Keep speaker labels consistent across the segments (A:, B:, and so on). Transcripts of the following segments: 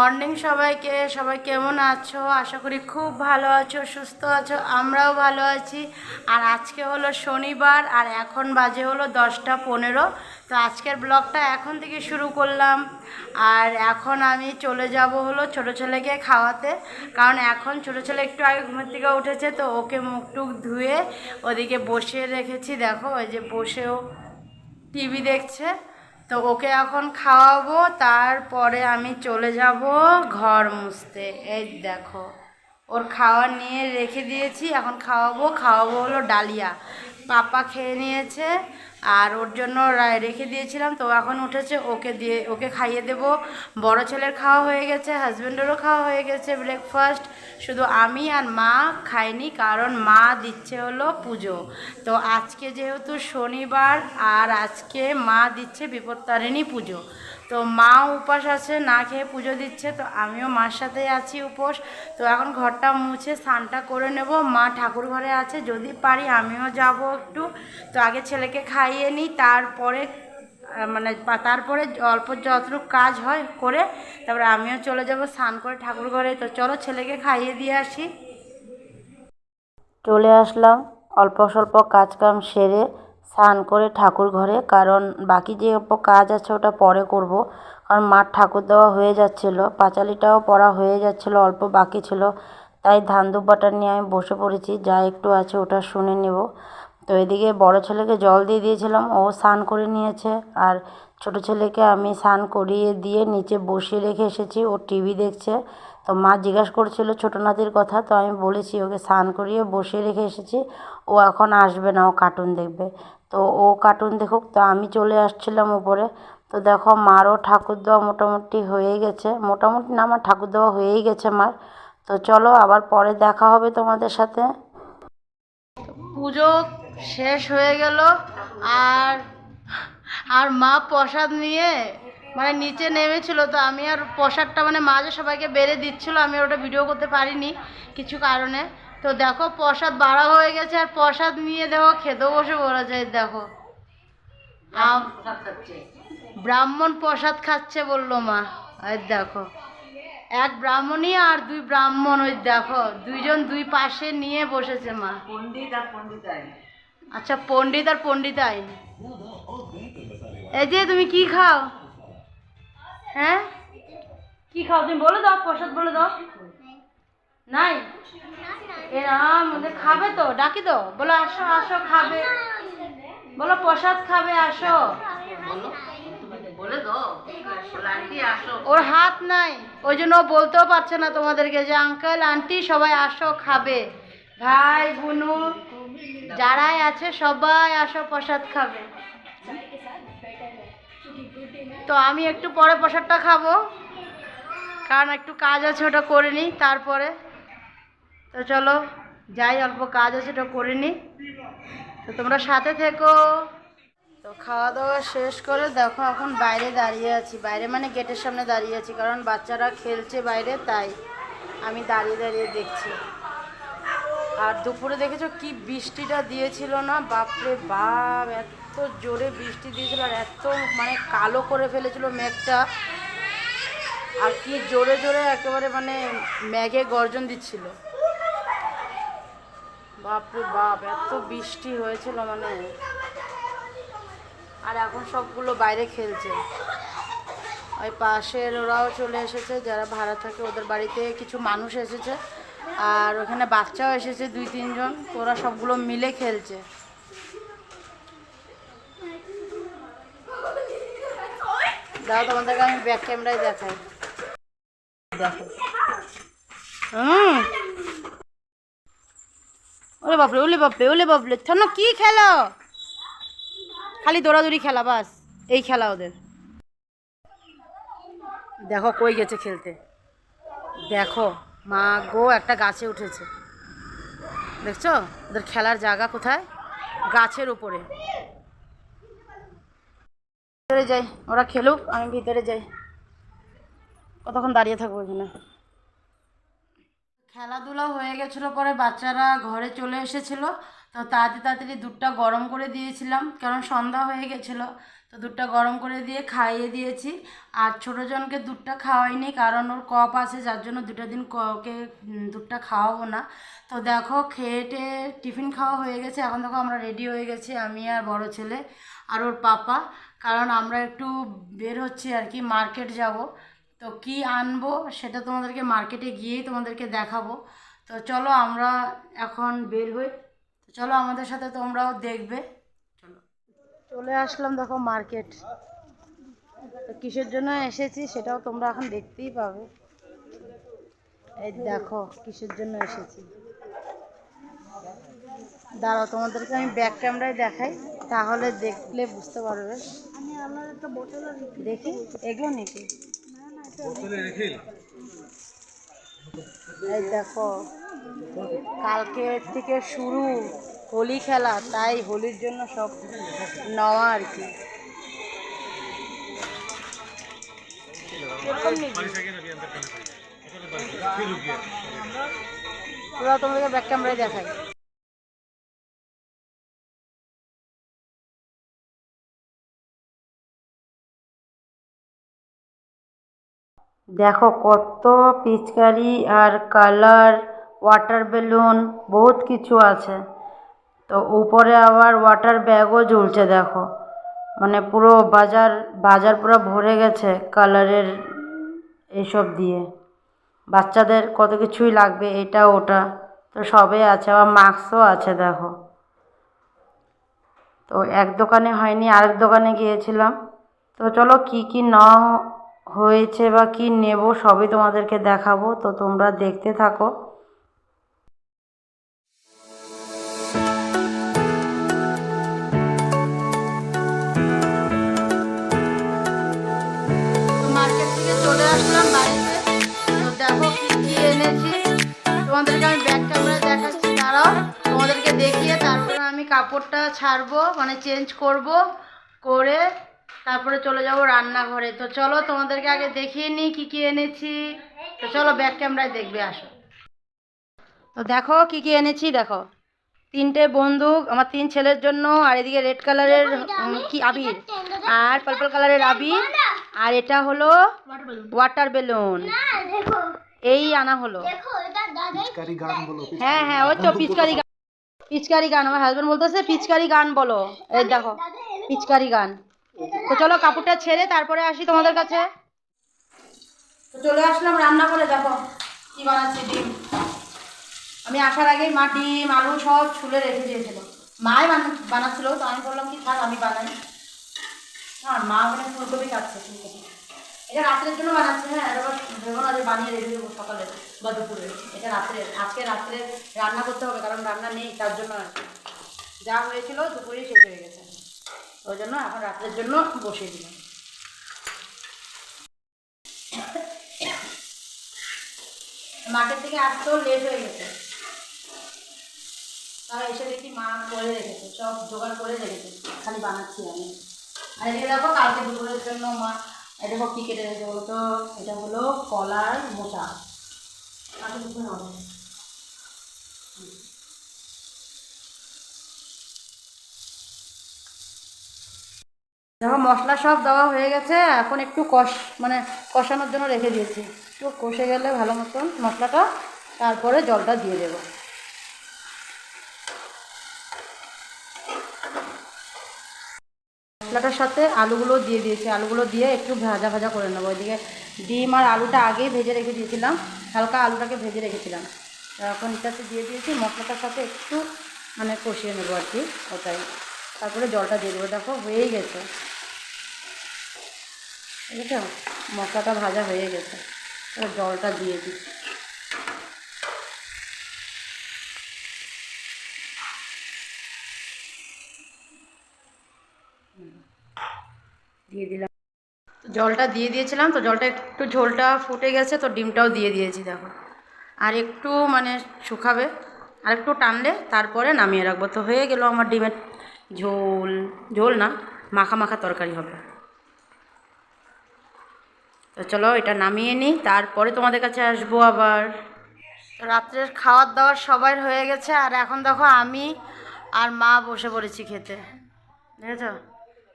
A: Morning সবাইকে, সবাই কেমন আছো? আশা করি খুব ভালো আছো, সুস্থ আছো, আমরাও ভালো আছি। আর আজকে হলো শনিবার, আর এখন বাজে হলো দশটা পনেরো। তো আজকের ব্লগটা এখন থেকে শুরু করলাম। আর এখন আমি চলে যাব হলো ছোটো ছেলেকে খাওয়াতে। কারণ এখন ছোটো ছেলে একটু আগে ঘুমের থেকে উঠেছে, তো ওকে মুখ টুক ধুয়ে ওদিকে বসিয়ে রেখেছি। দেখো, ওই যে বসেও টিভি দেখছে। তো ওকে এখন খাওয়াবো, তারপরে আমি চলে যাব ঘর মুছতে। এই দেখো, ওর খাওয়া নিয়ে রেখে দিয়েছি, এখন খাওয়াবো খাওয়াবো হলো ডালিয়া। পাপা খেয়ে নিয়েছে আর ওর জন্য রেখে দিয়েছিলাম, তো এখন উঠেছে, ওকে দিয়ে ওকে খাইয়ে দেবো। বড় ছেলের খাওয়া হয়ে গেছে হাজব্যান্ডেরও খাওয়া হয়ে গেছে ব্রেকফাস্ট শুধু আমি আর মা খাইনি, কারণ মা দিচ্ছে হলো পুজো। তো আজকে যেহেতু শনিবার, আর আজকে মা দিচ্ছে বিপত্তারিণী পুজো। তো মা উপাস আছে, না খেয়ে পুজো দিচ্ছে, তো আমিও মার সাথেই আছি উপোস। তো এখন ঘরটা মুছে স্নানটা করে নেব। মা ঠাকুর ঘরে আছে, যদি পারি আমিও যাব একটু। তো আগে ছেলেকে খাইয়ে নিই, তারপরে মানে তারপরে অল্প যতটুকু কাজ হয় করে, তারপরে আমিও চলে যাব স্নান করে ঠাকুর ঘরে। তো চলো ছেলেকে খাইয়ে দিয়ে আসি। চলে আসলাম। অল্প স্বল্প কাজ কাম সেরে স্নান করে ঠাকুর ঘরে, কারণ বাকি যে কাজ আছে ওটা পরে করব। কারণ মার ঠাকুর দেওয়া হয়ে যাচ্ছিল, পাঁচালিটাও পড়া হয়ে যাচ্ছিল, অল্প বাকি ছিল। তাই ধান দুব্বাটা নিয়ে আমি বসে পড়েছি, যা একটু আছে ওটা শুনে নেব। তো এদিকে বড় ছেলেকে জল দিয়ে দিয়েছিলাম, ও স্নান করে নিয়েছে। আর ছোট ছেলেকে আমি স্নান করিয়ে দিয়ে নিচে বসিয়ে রেখে এসেছি, ও টিভি দেখছে। তো মা জিজ্ঞাসা করছিল ছোটো নাতির কথা, তো আমি বলেছি ওকে স্নান করিয়ে বসিয়ে রেখে এসেছি। ও এখন আসবে না, ও কার্টুন দেখবে। তো ও কার্টুন দেখুক, তো আমি চলে আসছিলাম উপরে। তো দেখো মারও ঠাকুর দেওয়া মোটামুটি হয়ে গেছে। মোটামুটি না, আমার ঠাকুর দেওয়া হয়েই গেছে মার। তো চলো, আবার পরে দেখা হবে তোমাদের সাথে। পুজো শেষ হয়ে গেল, আর আর মা প্রসাদ নিয়ে মানে নিচে নেমেছিল, তো আমি আর প্রসাদটা মানে মা যে সবাইকে বেড়ে দিচ্ছিল, আমি ওটা ভিডিও করতে পারিনি, কিছু কারণে। তো দেখো প্রসাদ বাড়া হয়ে গেছে আর প্রসাদ নিয়ে দেখো খেতেও বসে বলা যায় দেখো। আম- ব্রাহ্মণ প্রসাদ খাচ্ছে বলল মা আর দেখো। এক ব্রাহ্মণই আর দুই ব্রাহ্মণ ওই দেখো। দুইজন দুই পাশে নিয়ে বসেছে মা।
B: পণ্ডিত আর পণ্ডিতাই।
A: আচ্ছা পণ্ডিত আর পণ্ডিতাই। এই যে তুমি কি খাও? হ্যাঁ? কি খাও? তুমি বলে দাও প্রসাদ বলে দাও। নাই? এরাম ওদের খাবে তো ডাকি তো। বলো আসো আসো খাবে। বলো প্রসাদ খাবে আসো। ওর হাত নাই। ওই জন্য বলতেও পারছে না তোমাদেরকে যে আঙ্কেল আন্টি সবাই আসো খাবে। ভাই বুনু যারাই আছে সবাই আসো প্রসাদ খাবে। তো আমি একটু পরে প্রসাদটা খাব। কারণ একটু কাজ আছে ওটা করে নিই তারপরে। তো চলো, যাই, অল্প কাজ আছে ওটা করে নিই তো তোমরা সাথে থেকো। তো খাওয়া দাওয়া শেষ করে দেখো এখন বাইরে দাঁড়িয়ে আছি। বাইরে মানে গেটের সামনে দাঁড়িয়ে আছি, কারণ বাচ্চারা খেলছে বাইরে, তাই আমি দাঁড়িয়ে দাঁড়িয়ে দেখছি। আর দুপুরে দেখেছ কি বৃষ্টিটা দিয়েছিল না? বাপরে বাপ, এত জোরে বৃষ্টি দিয়েছিল আর এত মানে কালো করে ফেলেছিল মেঘটা। আর কি জোরে জোরে একেবারে মানে মেঘে গর্জন দিচ্ছিল। বাপরে বাপ এত বৃষ্টি হয়েছিল মানে। আর এখন সবগুলো বাইরে খেলছে। ওই পাশের ওরাও চলে এসেছে যারা ভাড়া থাকে ওদের বাড়িতে কিছু মানুষ এসেছে। আর ওখানে বাচ্চাও এসেছে দুই তিনজন ওরা সবগুলো মিলে খেলছে। দাও তোমাদেরকে আমি ব্যাক ক্যামেরায় দেখাই। দেখো। হুম। ওলে বাপরে ওলে বাপরে ওলে বাপরে। থনো কি খেলো? খালি দৌড়াদৌড়ি খেলা, বাস। এই খেলা ওদের। দেখো কই গেছে খেলতে। দেখো, মা গো, একটা গাছে উঠেছে। দেখছ? ওদের খেলার জায়গা কোথায়? গাছের উপরে। ভিতরে যাই, ওরা খেলুক, আমি ভিতরে যাই। কতক্ষণ দাঁড়িয়ে থাকব এখানে? খেলাধুলা হয়ে গেছিল পরে বাচ্চারা ঘরে চলে এসেছিল। তো তাড়াতাড়ি তাড়াতাড়ি দুধটা গরম করে দিয়েছিলাম, কারণ সন্ধ্যা হয়ে গেছিল। তো দুধটা গরম করে দিয়ে খাইয়ে দিয়েছি। আর ছোটো জনকে দুধটা খাওয়াইনি, কারণ ওর কপ আছে, যার জন্য দুটো দিন ককে দুধটা খাওয়াবো না। তো দেখো খেয়ে টেয়ে টিফিন খাওয়া হয়ে গেছে। এখন দেখো আমরা রেডি হয়ে গেছি, আমি আর বড় ছেলে আর ওর পাপা। কারণ আমরা একটু বের হচ্ছি আর কি, মার্কেট যাব। তো কি আনব সেটা তোমাদেরকে মার্কেটে গিয়েই তোমাদেরকে দেখাবো। তো চলো আমরা এখন বের হই। তো চলো আমাদের সাথে তোমরাও দেখবে। চলো। চলে আসলাম দেখো মার্কেট তো কিসের জন্য এসেছি সেটাও তোমরা এখন দেখতেই পাবে। এই দেখো কিসের জন্য এসেছি। দাঁড়াও তোমাদেরকে আমি ব্যাক ক্যামেরায় দেখাই, তাহলে দেখলে বুঝতে পারবে। দেখি, এগুলো নাকি? এই দেখো, কালকে থেকে শুরু হোলি খেলা, তাই হোলির জন্য সব নেওয়া আর কি? পুরো তোমাদেরকে ব্যাক ক্যামেরায় দেখাই। দেখো কত পিচকারি আর কালার ওয়াটার বেলুন বহুত কিছু আছে। তো উপরে আবার ওয়াটার ব্যাগও ঝুলছে দেখো। মানে পুরো বাজার বাজার পুরো ভরে গেছে কালারের এইসব দিয়ে। বাচ্চাদের কত কিছুই লাগবে, এটা, ওটা। তো সবই আছে, আবার মাস্কও আছে দেখো। তো এক দোকানে হয়নি, আরেক দোকানে গিয়েছিলাম। তো চলো কি কি নেওয়া হয়েছে বা কি নেব সবই তোমাদেরকে দেখাবো, তো তোমরা দেখতে থাকো। তোমাদেরকে আমি ব্যাক ক্যামেরায় দেখাচ্ছি, দাঁড়াও। তোমাদেরকে দেখিয়ে তারপরে আমি কাপড়টা ছাড়বো মানে চেঞ্জ করব, করে তারপরে চলে যাব রান্নাঘরে। তো চলো তোমাদেরকে আগে দেখিয়ে নিই কী কী এনেছি। তো চলো ব্যাক ক্যামেরায় দেখবে আসো। তো দেখো কি কি এনেছি দেখো। তিনটে বন্দুক আমার তিন ছেলের জন্য আর এদিকে রেড কালারের কি আবির? আর পার্পল কালারের আবির আর এটা হলো ওয়াটার বেলুন এই আনা হলো।
C: পিচকারি গান বলো
A: হ্যাঁ হ্যাঁ ওই তো পিচকারি গান। পিচকারি গান আমার হাজবেন্ড বলতেছে পিচকারি গান বলো। এই দেখো পিচকারি গান। তো চলো কাপড়টা ছেড়ে তারপরে আসি তোমাদের কাছে। তো চলে আসলাম রান্না করে দেখো কি বানাচ্ছি ডিম। আমি আসার আগেই মা ডিম, আলু সব ছুলে রেখে দিয়েছিল। মাই বানা- বানাচ্ছিল, তো আমি বললাম কি থাক, আমি বানাই। আর মা ওখানে ফুলকপি কাটছে, ফুলকপি। এটা রাত্রের জন্য বানাচ্ছে হ্যাঁ এটা আবার ভেবো না যে বানিয়ে রেখে দেবো সকালে বা দুপুরে। এটা রাত্রে আজকে রাত্রে রান্না করতে হবে, কারণ রান্না নেই, তার জন্য আর। যা হয়েছিল দুপুরেই শেষ হয়ে গেছে। ওই জন্য এখন রাত্রের জন্য বসিয়ে দিলাম। মাঠের থেকে আসতেও লেট হয়ে গেছে। তাও এসে দেখি মা করে রেখেছে, সব জোগাড় করে রেখেছে, খালি বানাচ্ছি আমি। আর এদিকে দেখো কালকে দুপুরের জন্য মা এটা দেখো কী কেটে রেখেছে বলতো? এটা হলো কলার মোটা। কালকে দুপুরে হবে। দেখো, মশলা সব দেওয়া হয়ে গেছে, এখন একটু কষ মানে কষানোর জন্য রেখে দিয়েছি। একটু কষে গেলে ভালো মতন মশলাটা তারপরে জলটা দিয়ে দেবো। মশলাটার সাথে আলুগুলো দিয়ে দিয়েছি। আলুগুলো দিয়ে একটু ভাজা ভাজা করে নেব। ওইদিকে ডিম আর আলুটা আগেই ভেজে রেখে দিয়েছিলাম। হালকা আলুটাকে ভেজে রেখেছিলাম। এখন এটাতে দিয়ে দিয়েছি, মশলাটার সাথে একটু মানে কষিয়ে নেব আর কি, ওটাই। তারপরে জলটা দিয়ে দেবো। দেখো, হয়েই গেছে। বুঝেছ মশলাটা ভাজা হয়ে গেছে। এবার জলটা দিয়ে দিই। দিয়ে দিলাম। জলটা দিয়ে দিয়েছিলাম তো, জলটা একটু ঝোলটা ফুটে গেছে তো ডিমটাও দিয়ে দিয়েছি, দেখো। আর একটু মানে শুকাবে, আর একটু টানলে তারপরে নামিয়ে রাখব। তো হয়ে গেল আমার ডিমের ঝোল ঝোল না, মাখা মাখা তরকারি হবে। তো চলো এটা নামিয়ে নিই, তারপরে তোমাদের কাছে আসব আবার। রাত্রের খাওয়ার দাওয়ার সবার হয়ে গেছে, আর এখন দেখো আমি আর মা বসে পড়েছি খেতে। দেখেছ? আর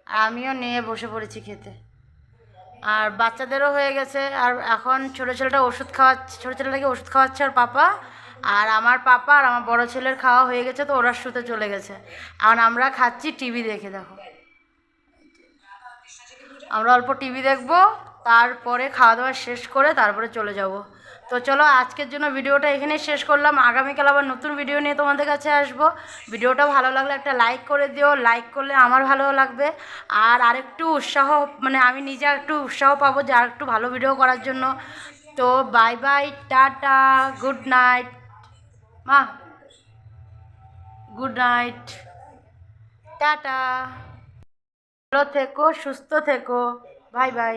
A: আমিও নিয়ে বসে পড়েছি খেতে। আর বাচ্চাদেরও হয়ে গেছে, আর এখন ছোটো ছেলেটা ওষুধ খাওয়াচ্ছে, ছোটো ছেলেটাকে ওষুধ খাওয়াচ্ছে আর পাপা। আর আমার পাপা আর আমার বড় ছেলের খাওয়া হয়ে গেছে তো ওরা শুতে চলে গেছে। এখন আমরা খাচ্ছি টিভি দেখে, দেখো। আমরা অল্প টিভি দেখব, তারপরে খাওয়া দাওয়া শেষ করে তারপরে চলে যাব। তো চলো, আজকের জন্য ভিডিওটা এখানেই শেষ করলাম। আগামীকাল আবার নতুন ভিডিও নিয়ে তোমাদের কাছে আসব। ভিডিওটা ভালো লাগলে একটা লাইক করে দিও। লাইক করলে আমার ভালো লাগবে। আর আরেকটু উৎসাহ মানে আমি নিজে একটু উৎসাহ পাবো যে আর একটু ভালো ভিডিও করার জন্য। তো bye bye, tata, good night. মা গুড নাইট টাটা। ভালো থেকো সুস্থ থেকো। Bye bye